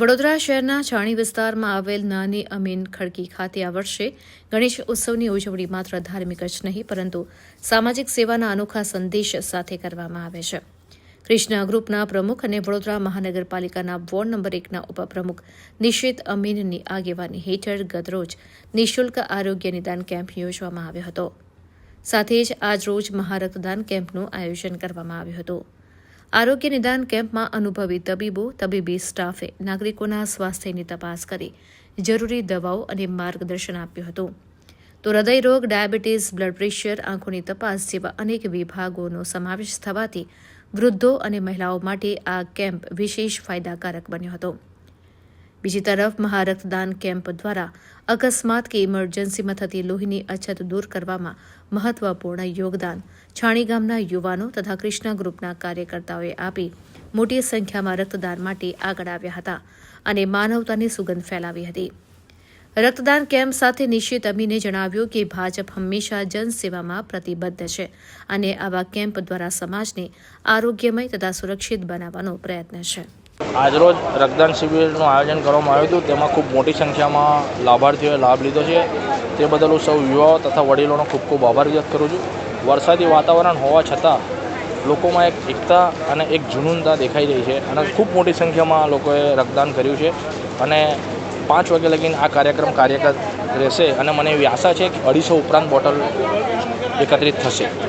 વડોદરા શહેરના છાણી વિસ્તારમાં આવેલ નાની અમીન ખડકી ખાતે આ વર્ષે ગણેશ ઉત્સવની ઉજવણી માત્ર ધાર્મિક જ નહીં, પરંતુ સામાજિક સેવાના અનોખા સંદેશ સાથે કરવામાં આવે છે. ક્રિષ્ના ગ્રુપના પ્રમુખ અને વડોદરા મહાનગરપાલિકાના વોર્ડ નંબર એકના ઉપપ્રમુખ નિશિત અમીનની આગેવાની હેઠળ ગતરોજ નિઃશુલ્ક આરોગ્ય નિદાન કેમ્પ યોજવામાં આવ્યો હતો. સાથે જ આજરોજ મહારક્તદાન કેમ્પનું આયોજન કરવામાં આવ્યું હતું. આરોગ્ય નિદાન કેમ્પમાં અનુભવી તબીબો, તબીબી સ્ટાફે નાગરિકોના સ્વાસ્થ્યની તપાસ કરી જરૂરી દવાઓ અને માર્ગદર્શન આપ્યું હતું. તો હૃદયરોગ ડાયાબિટીસ, બ્લડ પ્રેશર, આંખોની તપાસ જેવા અનેક વિભાગોનો સમાવેશ થવાથી વૃદ્ધો અને મહિલાઓ માટે આ કેમ્પ વિશેષ ફાયદાકારક બન્યો હતો. બીજી તરફ મહારક્તદાન કેમ્પ દ્વારા અકસ્માત કે ઇમરજન્સીમાં થતી લોહીની અછત દૂર કરવામાં મહત્વપૂર્ણ યોગદાન છાણી ગામના યુવાનો તથા કૃષ્ણા ગ્રુપના કાર્યકર્તાઓએ આપી મોટી સંખ્યામાં રક્તદાન માટે આગળ આવ્યા હતા અને માનવતાની સુગંધ ફેલાવી હતી. રક્તદાન કેમ્પ સાથે નિશ્ચિત અમીને જણાવ્યું કે ભાજપ હંમેશા જનસેવામાં પ્રતિબદ્ધ છે અને આવા કેમ્પ દ્વારા સમાજને આરોગ્યમય તથા સુરક્ષિત બનાવવાનો પ્રયત્ન છે. આજરોજ રક્તદાન શિબિરનું આયોજન કરવામાં આવ્યું હતું. તેમાં ખૂબ મોટી સંખ્યામાં લાભાર્થીઓએ લાભ લીધો છે. તે બદલ હું સૌ યુવાઓ તથા વડીલોનો ખૂબ ખૂબ આભાર વ્યક્ત કરું છું. વરસાદી વાતાવરણ હોવા છતાં લોકોમાં એક એકતા અને એક જુનૂનતા દેખાઈ રહી છે અને ખૂબ મોટી સંખ્યામાં લોકોએ રક્તદાન કર્યું છે. અને પાંચ વાગે લગીને આ કાર્યક્રમ કાર્યરત રહેશે અને મને એવી આશા છે કે અઢીસો ઉપરાંત બોટલ એકત્રિત થશે.